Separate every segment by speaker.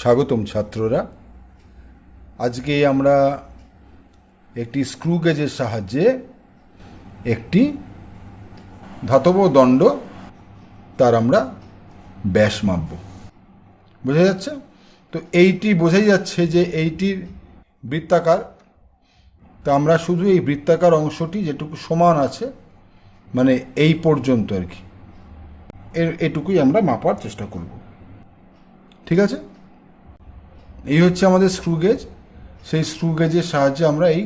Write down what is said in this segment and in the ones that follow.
Speaker 1: স্বাগতম ছাত্ররা। আজকে আমরা একটি স্ক্রু গেজের সাহায্যে একটি ধাতব দণ্ড, তার আমরা ব্যাস মাপব। বোঝা যাচ্ছে? তো এইটি বোঝাই যাচ্ছে যে এইটির বৃত্তাকার, তা আমরা শুধু এই বৃত্তাকার অংশটি যেটুকু সমান আছে মানে এই পর্যন্ত আর কি। এর, এটুকুই আমরা মাপার চেষ্টা করব। ঠিক আছে? এই হচ্ছে আমাদের স্ক্রু গেজ সেই স্ক্রু গেজের সাহায্যে আমরা এই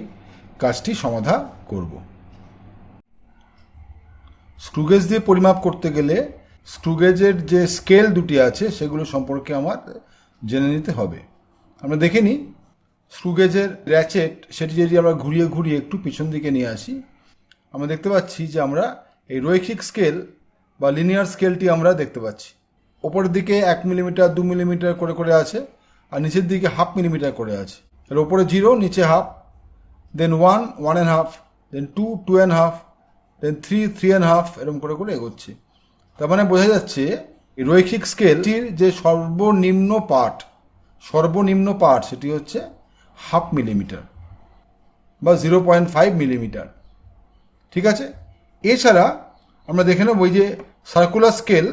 Speaker 1: কাজটি সমাধা করব। স্ক্রু গেজ দিয়ে পরিমাপ করতে গেলে স্ক্রু গেজের যে স্কেল দুটি আছে, সেগুলো সম্পর্কে আমার জেনে নিতে হবে। আমরা দেখে নিই। স্ক্রু গেজের র্যাচেট সেটি যদি আমরা ঘুরিয়ে ঘুরিয়ে একটু পিছন দিকে নিয়ে আসি, আমরা দেখতে পাচ্ছি যে আমরা এই রৈখিক স্কেল বা লিনিয়ার স্কেলটি আমরা দেখতে পাচ্ছি। ওপরের দিকে এক মিলিমিটার দু মিলিমিটার করে করে আছে। আর নিচের দিকে হাফ মিলিমিটার করে আছে। এর ওপরে জিরো, নিচে half then one one and half then two two and half then three three and half এরকম করে করে এগোচ্ছে। তার মানে বোঝা যাচ্ছে রৈখিক স্কেলটির যে সর্বনিম্ন পার্ট সর্বনিম্ন পার্ট সেটি হচ্ছে হাফ মিলিমিটার বা জিরো পয়েন্ট ফাইভ মিলিমিটার। ঠিক আছে? এছাড়া আমরা দেখে নেব ওই যে সার্কুলার স্কেল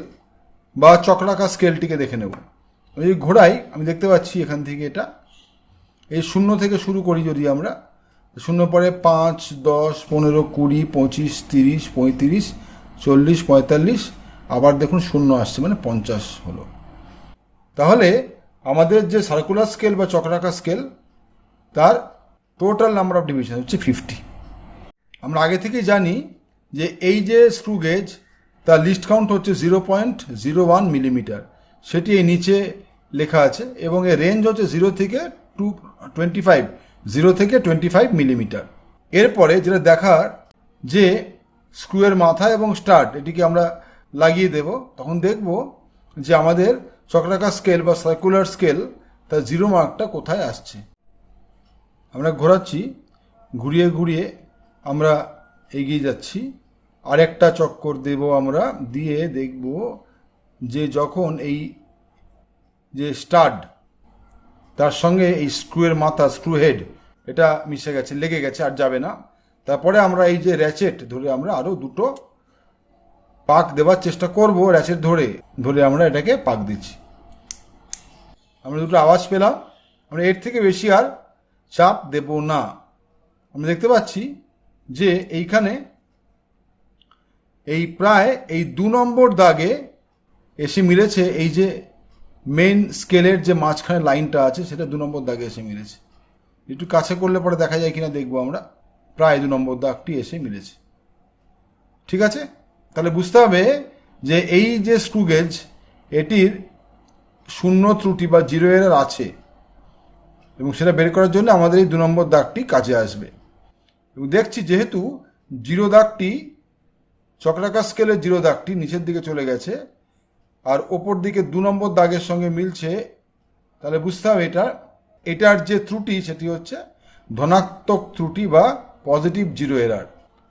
Speaker 1: বা চক্রাকার স্কেলটিকে দেখে নেব। ওই ঘোড়াই, আমি দেখতে পাচ্ছি এখান থেকে এটা। এই শূন্য থেকে শুরু করি যদি আমরা। শূন্য পরে পাঁচ, দশ, পনেরো, কুড়ি, পঁচিশ, তিরিশ, পঁয়ত্রিশ, চল্লিশ, পঁয়তাল্লিশ, আবার দেখুন শূন্য আসছে মানে পঞ্চাশ হলো। তাহলে আমাদের যে সার্কুলার স্কেল বা চক্রাকার স্কেল তার টোটাল নাম্বার অফ ডিভিশন হচ্ছে ফিফটি আমরা আগে থেকেই জানি যে এই যে স্ক্রু গেজ তার লিস্ট কাউন্ট হচ্ছে zero point zero one millimetre সেটি এই নিচে লেখা আছে এবং এর রেঞ্জ হচ্ছে জিরো থেকে টু টোয়েন্টি ফাইভ জিরো থেকে টোয়েন্টি ফাইভ মিলিমিটার এরপরে যেটা দেখার, যে স্ক্রুয়ের মাথা এবং স্টার্ট এটিকে আমরা লাগিয়ে দেব। তখন দেখব যে আমাদের চক্রাকার স্কেল বা সার্কুলার স্কেল তার জিরো মার্কটা কোথায় আসছে। আমরা ঘোরাচ্ছি, ঘুরিয়ে ঘুরিয়ে আমরা এগিয়ে যাচ্ছি। আরেকটা চক্কর দেব আমরা, দিয়ে দেখব যে যখন এই যে স্টাড তার সঙ্গে এই স্ক্রুয়ের মাথা, স্ক্রু হেড, এটা মিশে গেছে, লেগে গেছে, আর যাবে না। তারপরে আমরা এই যে র্যাচেট ধরে আমরা আরও দুটো পাক দেওয়ার চেষ্টা করব র্যাচেট ধরে ধরে আমরা এটাকে পাক দিচ্ছি। আমরা দুটো আওয়াজ পেলাম, আমরা এর থেকে বেশি আর চাপ দেব না। আমরা দেখতে পাচ্ছি যে এইখানে এই প্রায় এই দু নম্বর দাগে এসে মিলেছে এই যে মেন স্কেলের যে মাঝখানে লাইনটা আছে, সেটা দু নম্বর দাগে এসে মিলেছে একটু কাছে করলে পরে দেখা যায় কিনা দেখব আমরা। প্রায় দু নম্বর দাগটি এসে মিলেছে ঠিক আছে? তাহলে বুঝতে হবে যে এই যে স্ক্রু গেজ এটির শূন্য ত্রুটি বা জিরো এরার আছে। এবং সেটা বের করার জন্য আমাদের এই দু নম্বর দাগটি কাজে আসবে। এবং দেখছি যেহেতু জিরো দাগটি চক্রাকার স্কেলের জিরো দাগটি নিচের দিকে চলে গেছে আর ওপর দিকে দু নম্বর দাগের সঙ্গে মিলছে, তাহলে বুঝতে হবে এটা। এটার যে ত্রুটি, সেটি হচ্ছে ধনাত্মক ত্রুটি বা পজিটিভ জিরো এরার।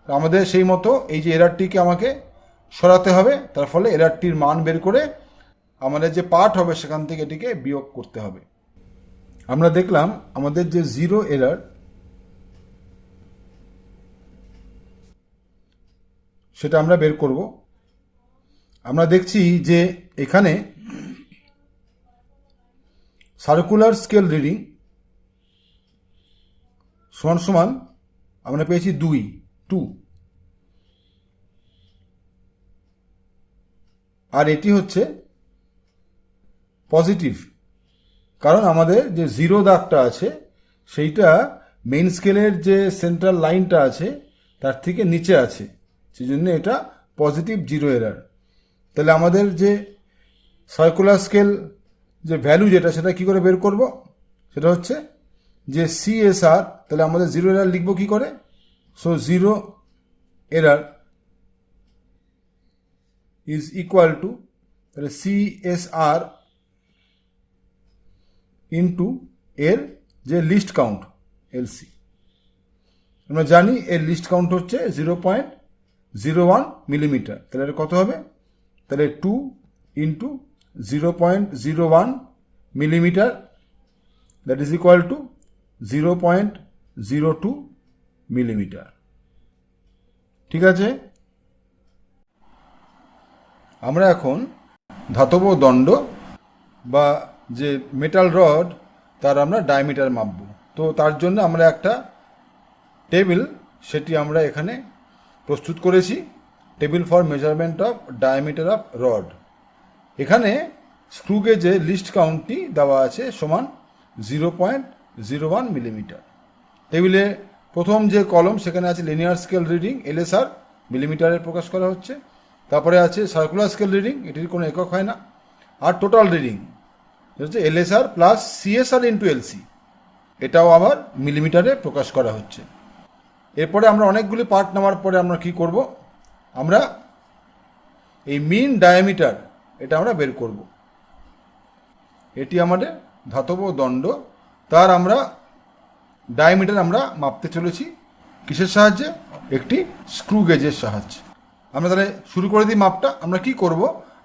Speaker 1: আমাদের সেই মতো এই যে এরারটিকে আমাকে সরাতে হবে, তার ফলে এরারটির মান বের করে আমাদের যে পার্ট হবে, সেখান থেকে এটিকে বিয়োগ করতে হবে। আমরা দেখলাম আমাদের যে জিরো এরার, সেটা আমরা বের করব। আমরা দেখছি যে এখানে সার্কুলার স্কেল রিডিং সমান সমান আমরা পেয়েছি দুই টু আর এটি হচ্ছে পজিটিভ কারণ আমাদের যে জিরো দাগটা আছে, সেইটা মেইন স্কেলের যে সেন্ট্রাল লাইনটা আছে, তার থেকে নিচে আছে, সেই জন্য এটা পজিটিভ জিরো এরার তাহলে আমাদের যে সার্কুলার স্কেল যে ভ্যালু যেটা, সেটা কি করে বের করব? সেটা হচ্ছে যে সিএসআর তাহলে আমাদের জিরো এরার লিখব কি করে? So zero error is equal to তাহলে সি এস সিএসআর ইন্টু এর যে লিস্ট কাউন্ট এলসি আমরা জানি এর লিস্ট কাউন্ট হচ্ছে zero point zero one millimetre তাহলে কত হবে? তাহলে two into zero point zero one millimetre that is equal to zero point zero two millimetre ঠিক আছে? আমরা এখন ধাতব দণ্ড বা যে মেটাল রড তার আমরা ডায়ামিটার মাপব। তো তার জন্য আমরা একটা টেবিল সেটি আমরা এখানে প্রস্তুত করেছি। Table for measurement of diameter of rod. এখানে স্ক্রু গেজে লিস্ট কাউন্টটি দেওয়া আছে সমান zero point zero one millimetre. টেবিলে প্রথম যে কলম, সেখানে আছে লিনিয়ার স্কেল রিডিং এলএসআর মিলিমিটারে প্রকাশ করা হচ্ছে। তারপরে আছে সার্কুলার স্কেল রিডিং এটির কোনো একক হয় না। আর টোটাল রিডিং হচ্ছে LSR plus CSR into LC এটাও আবার মিলিমিটারে প্রকাশ করা হচ্ছে। এরপরে আমরা অনেকগুলি পার্ট নেওয়ার পরে আমরা কি করব? আমরা এই মিন ডায়ামিটার এটা আমরা বের করব। এটি আমাদের ধাতব দণ্ড, তার আমরা ডায়ামিটার আমরা মাপতে চলেছি। কিসের সাহায্যে? একটি স্ক্রু গেজের সাহায্যে। আমরা তাহলে শুরু করে দিই মাপটা, আমরা কি করব?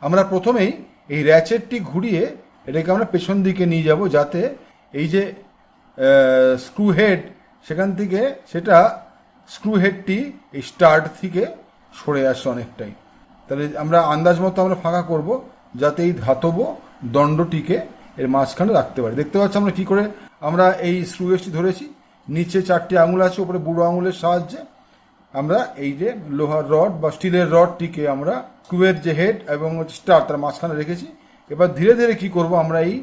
Speaker 1: আমরা প্রথমেই এই র্যাচেটটি ঘুরিয়ে এটাকে আমরা পেছন দিকে নিয়ে যাব, যাতে এই যে স্ক্রু হেড সেখান থেকে সেটা স্ক্রু হেডটি এই স্টার্ট থেকে সরে আসে অনেকটাই। তাহলে আমরা আন্দাজ মতো আমরা ফাঁকা করব, যাতে এই ধাতব দণ্ডটিকে এর মাঝখানে রাখতে পারি। দেখতে পাচ্ছি আমরা কি করে, আমরা এই স্ক্রু গেজটি ধরেছি, নিচে চারটি আঙুল আছে, উপরে বুড়ো আঙুলের সাহায্যে। আমরা এই যে লোহার রড বা স্টিলের রডটিকে আমরা স্ক্রুয়ের যে হেড এবং স্টার তার মাঝখানে রেখেছি। এবার ধীরে ধীরে কি করব, আমরা এই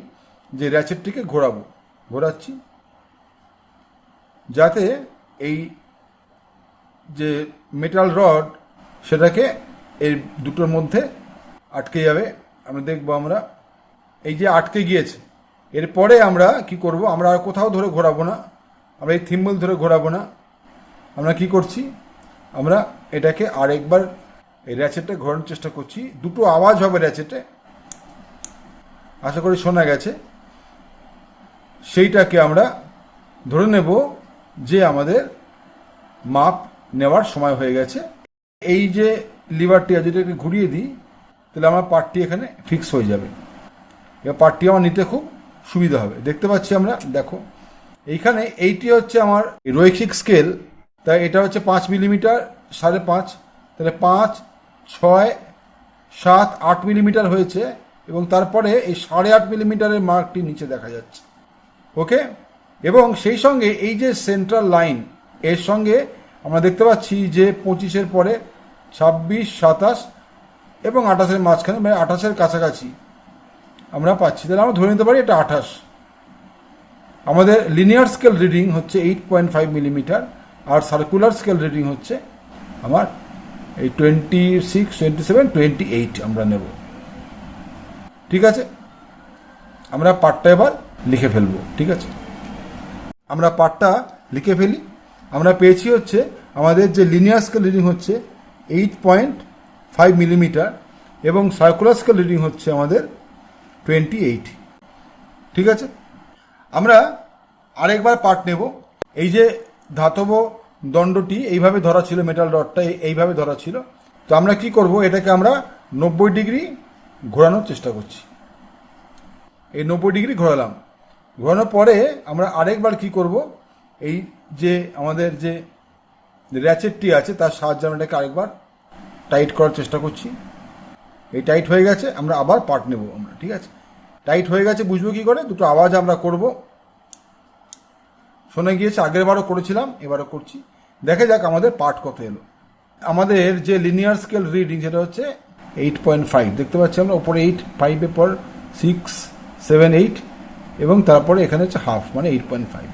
Speaker 1: যে র্যাচেটটিকে ঘোরাবো। ঘোরাচ্ছি। যাতে এই যে মেটাল রড সেটাকে এই দুটোর মধ্যে আটকে যাবে। আমরা দেখব আমরা। এই যে আটকে গিয়েছে, এরপরে আমরা কি করব? আমরা আর কোথাও ধরে ঘোরাবো না। আমরা এই থিম্বল ধরে ঘোরাবো না। আমরা কি করছি? আমরা এটাকে আরেকবার এই র্যাচেটে ঘোরানোর চেষ্টা করছি। দুটো আওয়াজ হবে র্যাচেটে। আশা করি শোনা গেছে। সেইটাকে আমরা ধরে নেব যে আমাদের মাপ নেওয়ার সময় হয়ে গেছে। এই যে লিভারটি আছে এটাকে ঘুরিয়ে দিই, তাহলে আমার পার্টটি এখানে ফিক্স হয়ে যাবে। এবার পার্টটি আমার নিতে খুব সুবিধা হবে। দেখতে পাচ্ছি আমরা, দেখো, এইখানে এইটি হচ্ছে আমার রৈখিক স্কেল, তাই এটা হচ্ছে পাঁচ মিলিমিটার, সাড়ে পাঁচ, তাহলে পাঁচ, ছয়, সাত, আট মিলিমিটার হয়েছে, এবং তারপরে এই সাড়ে আট মিলিমিটারের মার্কটি নিচে দেখা যাচ্ছে। ওকে? এবং সেই সঙ্গে এই যে সেন্ট্রাল লাইন, এর সঙ্গে আমরা দেখতে পাচ্ছি যে পঁচিশের পরে ছাব্বিশ, সাতাশ এবং আঠাশের মাঝখানে মানে আঠাশের কাছাকাছি আমরা পাচ্ছি। তাহলে আমরা ধরে নিতে পারি এটা আঠাশ। আমাদের লিনিয়ার স্কেল রিডিং হচ্ছে এইট পয়েন্ট ফাইভ মিলিমিটার আর সার্কুলার স্কেল রিডিং হচ্ছে আমার এই twenty six twenty seven twenty eight আমরা নেব। ঠিক আছে? আমরা পার্টটা এবার লিখে ফেলব। ঠিক আছে? আমরা পার্টটা লিখে ফেলি। আমরা পেয়েছি হচ্ছে আমাদের যে লিনিয়ার স্কেল রিডিং হচ্ছে এইট পয়েন্ট ফাইভ মিলিমিটার এবং সার্কুলার স্কেল রিডিং হচ্ছে আমাদের টোয়েন্টি এইট ঠিক আছে? আমরা আরেকবার পার্ট নেব। এই যে ধাতব দণ্ডটি এইভাবে ধরা ছিল মেটাল রডটা এইভাবে ধরা ছিল। তো আমরা কি করব? এটাকে আমরা নব্বই ডিগ্রি ঘোরানোর চেষ্টা করছি। এই নব্বই ডিগ্রি ঘোরালাম। ঘোরানোর পরে আমরা আরেকবার কি করব? এই যে আমাদের যে র্যাচেটটি আছে, তার সাহায্যে আমরা এটাকে আরেকবার টাইট করার চেষ্টা করছি। এই টাইট হয়ে গেছে, আমরা আবার পার্ট নেব আমরা, ঠিক আছে? টাইট হয়ে গেছে, বুঝব কি করে? দুটো আওয়াজ আমরা করব। শোনা গিয়েছে, আগের বারও করেছিলাম, এবারও করছি। দেখে যাক আমাদের পার্ট কত এলো। আমাদের যে লিনিয়ার স্কেল রিডিং সেটা হচ্ছে এইট পয়েন্ট ফাইভ দেখতে পাচ্ছি আমরা ওপরে এইট ফাইভের পর সিক্স সেভেন এইট এবং তারপরে এখানে হচ্ছে হাফ মানে এইট পয়েন্ট ফাইভ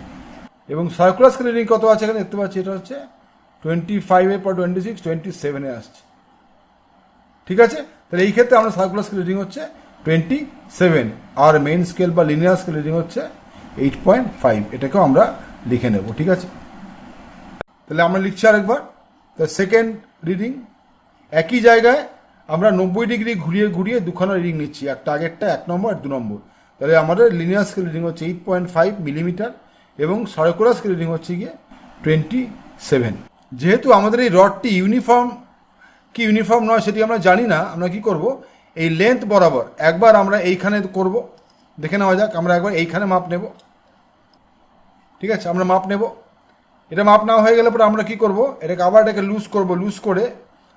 Speaker 1: এবং সার্কুলার স্কেল রিডিং কত আছে এখানে দেখতে পাচ্ছি, এটা হচ্ছে টোয়েন্টি ফাইভের পর টোয়েন্টি সিক্স টোয়েন্টি সেভেনে আসছে। ঠিক আছে? তাহলে এই ক্ষেত্রে আমরা সার্কুলার স্কেল রিডিং হচ্ছে টোয়েন্টি সেভেন আর মেইন স্কেল বা লিনিয়ার স্কেল রিডিং হচ্ছে এইট পয়েন্ট ফাইভ এটাকেও আমরা লিখে নেব, ঠিক আছে? তাহলে আমরা লিখছি আরেকবার। তা সেকেন্ড রিডিং একই জায়গায় আমরা নব্বই ডিগ্রি ঘুরিয়ে ঘুরিয়ে দুখানা রিডিং নিচ্ছি। একটা আগেরটা এক নম্বর, আর দু নম্বর। তাহলে আমাদের লিনিয়ার স্কেল রিডিং হচ্ছে এইট পয়েন্ট ফাইভ মিলিমিটার এবং সার্কুলার রিডিং হচ্ছে গিয়ে টোয়েন্টি সেভেন যেহেতু আমাদের এই রডটি ইউনিফর্ম কি ইউনিফর্ম নয় সেটি আমরা জানি না, আমরা কি করব? এই লেন্থ বরাবর একবার আমরা এইখানে করব, দেখে নেওয়া যাক, আমরা একবার এইখানে মাপ নেব। ঠিক আছে, আমরা মাপ নেব। এটা মাপ নেওয়া হয়ে গেলে পরে আমরা কি করব? এটাকে আবার এটাকে লুজ করব লুজ করে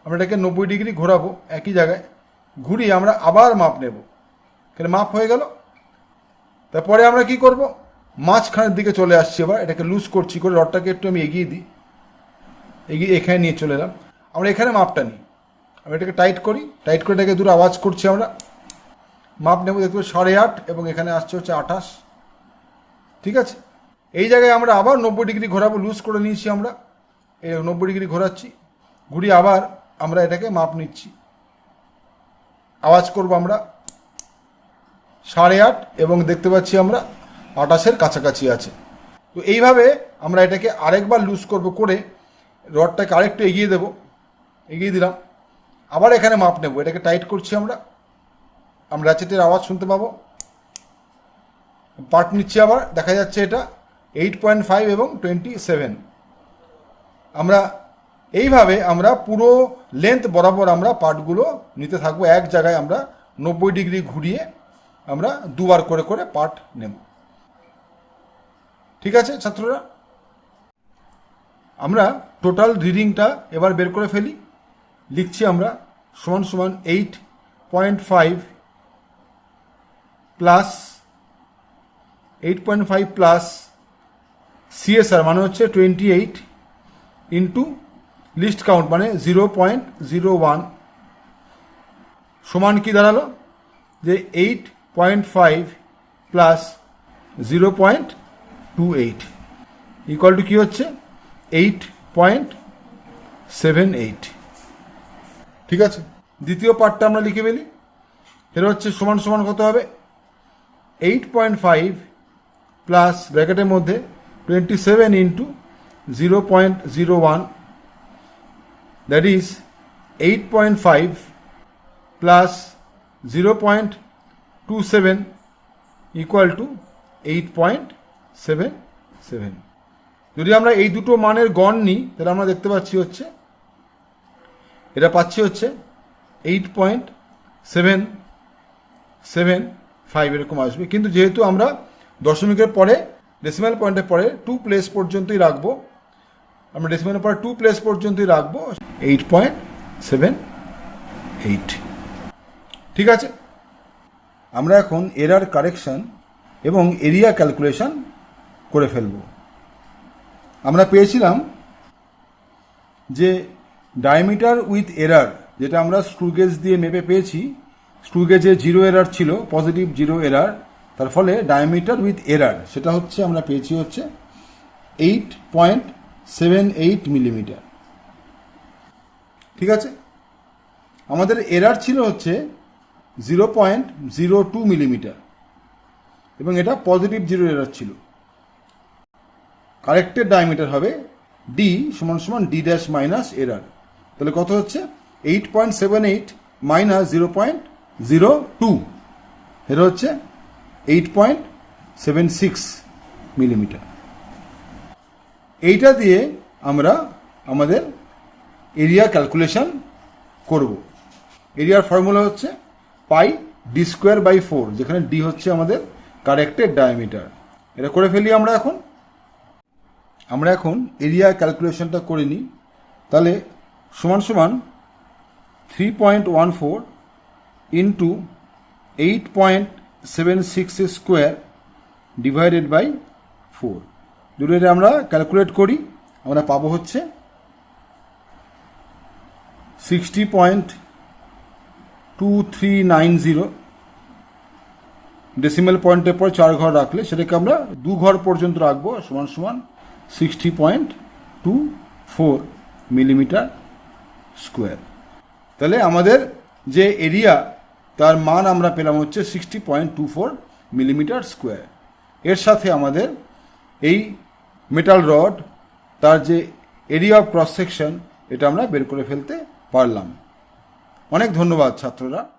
Speaker 1: আমরা এটাকে নব্বই ডিগ্রি ঘোরাবো একই জায়গায়। ঘুরিয়ে আমরা আবার মাপ নেব। এখানে মাপ হয়ে গেল। তারপরে আমরা কি করব? মাঝখানের দিকে চলে আসছি এবার, এটাকে লুজ করছি, করে রডটাকে একটু আমি এগিয়ে দিই। এগিয়ে এখানে নিয়ে চলে এলাম। আমরা এখানে মাপটা নিই। আমরা এটাকে টাইট করি টাইট করে এটাকে দূর আওয়াজ করছি আমরা। মাপ নেব দেখতে পাচ্ছি, সাড়ে আট এবং এখানে আসছে হচ্ছে আঠাশ। ঠিক আছে? এই জায়গায় আমরা আবার নব্বই ডিগ্রি ঘোরাবো লুজ করে নিয়েছি আমরা। এই নব্বই ডিগ্রি ঘোরাচ্ছি। ঘুরিয়ে আবার আমরা এটাকে মাপ নিচ্ছি। আওয়াজ করব আমরা। সাড়ে আট এবং দেখতে পাচ্ছি আমরা আটাশের কাছাকাছি আছে। তো এইভাবে আমরা এটাকে আরেকবার লুজ করব করে রডটাকে আরেকটু এগিয়ে দেব। এগিয়ে দিলাম। আবার এখানে মাপ নেব। এটাকে টাইট করছি আমরা। আমরা র্যাচেটের আওয়াজ শুনতে পাবো। পার্ট নিচ্ছি আবার। দেখা যাচ্ছে এটা এইট পয়েন্ট ফাইভ এবং টোয়েন্টি সেভেন আমরা এইভাবে আমরা পুরো লেন্থ বরাবর আমরা পার্টগুলো নিতে থাকব। এক জায়গায় আমরা নব্বই ডিগ্রি ঘুরিয়ে আমরা দুবার করে করে পার্ট নেব। ঠিক আছে, ছাত্ররা? আমরা টোটাল রিডিংটা এবার বের করে ফেলি। লিখছি আমরা সমান সমান eight point five plus eight point five plus CSR মানে হচ্ছে twenty eight into least count মানে জিরো পয়েন্ট জিরো ওয়ান সমান কি দাঁড়াল? যে eight point five plus zero point two eight equal to কী হচ্ছে? এইট পয়েন্ট সেভেন এইট ঠিক আছে? দ্বিতীয় পার্টটা আমরা লিখে ফেলি। এটা হচ্ছে সমান সমান কত হবে? এইট পয়েন্ট ফাইভ প্লাস ব্র্যাকেটের মধ্যে twenty seven into zero point zero one that is eight point five plus zero point two seven equal to eight point seven seven যদি আমরা এই দুটো মানের গণ নিই, তাহলে আমরা দেখতে পাচ্ছি হচ্ছে, এটা পাচ্ছি হচ্ছে eight point seven seven five এরকম আসবে। কিন্তু যেহেতু আমরা দশমিকের পরে ডেসিমাল পয়েন্টের পরে টু প্লেস পর্যন্তই রাখব, আমরা ডেসিমালের পরে টু প্লেস পর্যন্তই রাখব এইট পয়েন্ট সেভেন এইট ঠিক আছে? আমরা এখন এরার কারেকশন এবং এরিয়া ক্যালকুলেশন করে ফেলব। আমরা পেয়েছিলাম যে ডায়ামিটার উইথ এরার যেটা আমরা স্ক্রুগেজ দিয়ে মেপে পেয়েছি স্ক্রুগেজে জিরো এরার ছিল পজিটিভ জিরো এরার তার ফলে ডায়ামিটার উইথ এরার সেটা হচ্ছে আমরা পেয়েছি হচ্ছে eight point seven eight millimetre ঠিক আছে? আমাদের এরার ছিল হচ্ছে zero point zero two millimetre এবং এটা পজিটিভ জিরো এরার ছিল। কারেক্টেড ডায়ামিটার হবে ডি সমান সমান ডি ড্যাশ মাইনাস এরার তাহলে কত হচ্ছে? Eight point seven eight minus zero point zero two এটা হচ্ছে eight point seven six millimetre এইটা দিয়ে আমরা আমাদের এরিয়া ক্যালকুলেশন করব। এরিয়ার ফর্মুলা হচ্ছে pi D square by four যেখানে ডি হচ্ছে আমাদের কারেক্টেড ডায়ামিটার এটা করে ফেলি আমরা এখন। আমরা এখন এরিয়া ক্যালকুলেশনটা করে নিই। তাহলে সমান সমান three point one four into eight point seven six square divided by four যদি এটা আমরা ক্যালকুলেট করি। আমরা পাবো হচ্ছে sixty point two three nine zero decimal পয়েন্টের পর চার ঘর রাখলে সেটাকে আমরা দু ঘর পর্যন্ত রাখব, সমান সমান sixty point two four millimetre square তাহলে আমাদের যে এরিয়া তার মান আমরা পেলাম হচ্ছে sixty point two four millimetre square এর সাথে আমাদের এই মেটাল রড তার যে এরিয়া অফ ক্রস সেকশন এটা আমরা বের করে ফেলতে পারলাম। অনেক ধন্যবাদ ছাত্ররা।